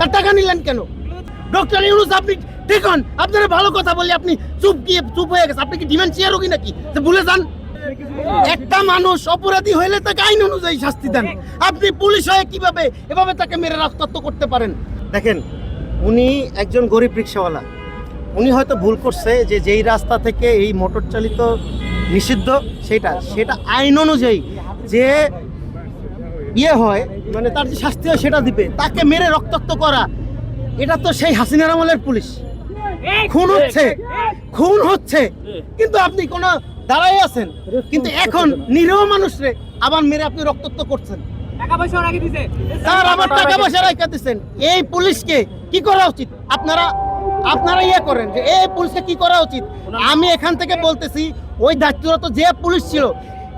তার টাকা নিলেন কেন? ডক্টর ইউনুস, আপনি ঠিক হন। আপনারা ভালো কথা বলি, আপনি চুপ গিয়ে চুপ হয়ে গেছে। আপনি কি ডিমেনশিয়া রোগী নাকি? যে ভুলে যান। একটা মানুষ অপরাধী হইলে তাকে আইন অনুযায়ী শাস্তি দেন। আপনি পুলিশ হয়ে কীভাবে এভাবে তাকে মেরে রক্তাক্ত করতে পারেন? দেখেন, উনি একজন গরিব রিক্সাওয়ালা। উনি হয়তো ভুল করছে যে যেই রাস্তা থেকে এই মোটর চালিত নিষিদ্ধ, সেটা সেটা আইন অনুযায়ী। যে ইয়ে হয় মানে তার যে শাস্তি হয় সেটা দিবে। তাকে মেরে রক্তাক্ত করা এটা তো সেই হাসিনার আমলের পুলিশ। খুন হচ্ছে খুন হচ্ছে। কিন্তু আপনি কোন দাঁড়াই আছেন কিন্তু এখন নিরীহ মানুষরে আবার মেরে আপনি রক্তাক্ত করছেন। স্যার আবার টাকা পয়সা রাখা দিচ্ছেন এই পুলিশকে কি করা উচিত? আপনারা আপনারা ইয়ে করেন যে এই পুলিশকে কি করা উচিত? আমি এখান থেকে বলতেছি ওই দায়িত্বরত যে পুলিশ ছিল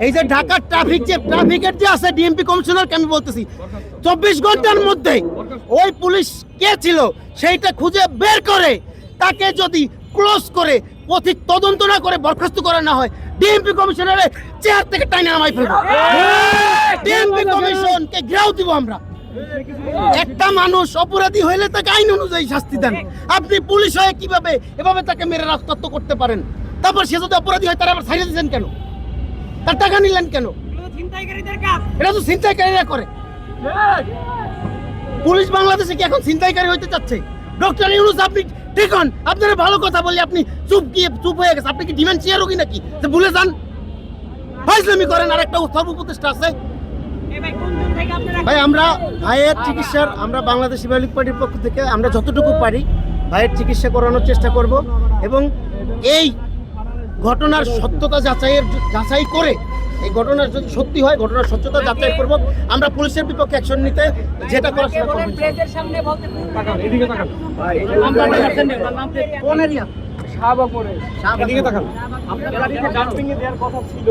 এই যে ঢাকার ট্রাফিক যে ট্রাফিকের যে আছে ডিএমপি কমিশনারকে আমি বলতেছি, চব্বিশ ঘণ্টার মধ্যে ওই পুলিশ কে ছিল সেইটা খুঁজে বের করে, তাকে যদি ক্লোজ করে, পথিক তদন্ত না করে, বরখাস্ত করা না হয় ডিএমপি কমিশনারের চেয়ার থেকে টাইনে নামাই ফেলব। ডিএমপি কমিশনকে ঘেরাও দিব আমরা। একটা মানুষ অপরাধী হইলে তাকে আইন অনুযায়ী শাস্তি দেন। আপনি পুলিশ হয়ে কীভাবে এভাবে তাকে মেরে রক্তাক্ত করতে পারেন? তারপর সে যদি অপরাধী হয়, তারা আবার ছাড়িয়ে দিয়েছেন কেন? তার টাকা নিলেন কেন? এটা তো ছিনতাইকারীরা করে। পুলিশ বাংলাদেশে কি এখন ছিনতাইকারী হইতে চাচ্ছে? ডক্টর ইউনুস আপনি ঠিক হন আপনারা ভালো কথা বলি আপনি চুপ গিয়ে চুপ হয়ে গেছে আপনি কি ডিমেনশিয়া রোগী নাকি? যে ভুলে যান। ফাইজলামি করেন আর একটা সর্বপ্রতিষ্ঠা আছে। ভাই আমরা ভাইয়ের চিকিৎসার আমরা বাংলাদেশ সিভিলিক পার্টির পক্ষ থেকে আমরা যতটুকু পারি ভাইয়ের চিকিৎসা করানোর চেষ্টা করব। এবং এই ঘটনার সত্যতা যাচাইয়ের যাচাই করে এই ঘটনার যদি সত্যি হয় ঘটনার সত্যতা যাচাই করব। আমরা পুলিশের বিপক্ষে অ্যাকশন নিতে যেটা করার সেটা করব ইনশাআল্লাহ। প্রেসের সামনে বলতে কোন এরিয়া? শাহবাগ মোড়ে এদিকে তাকান। আপনার গাড়িতে ডাম্পিং এ দেওয়ার কথা ছিল।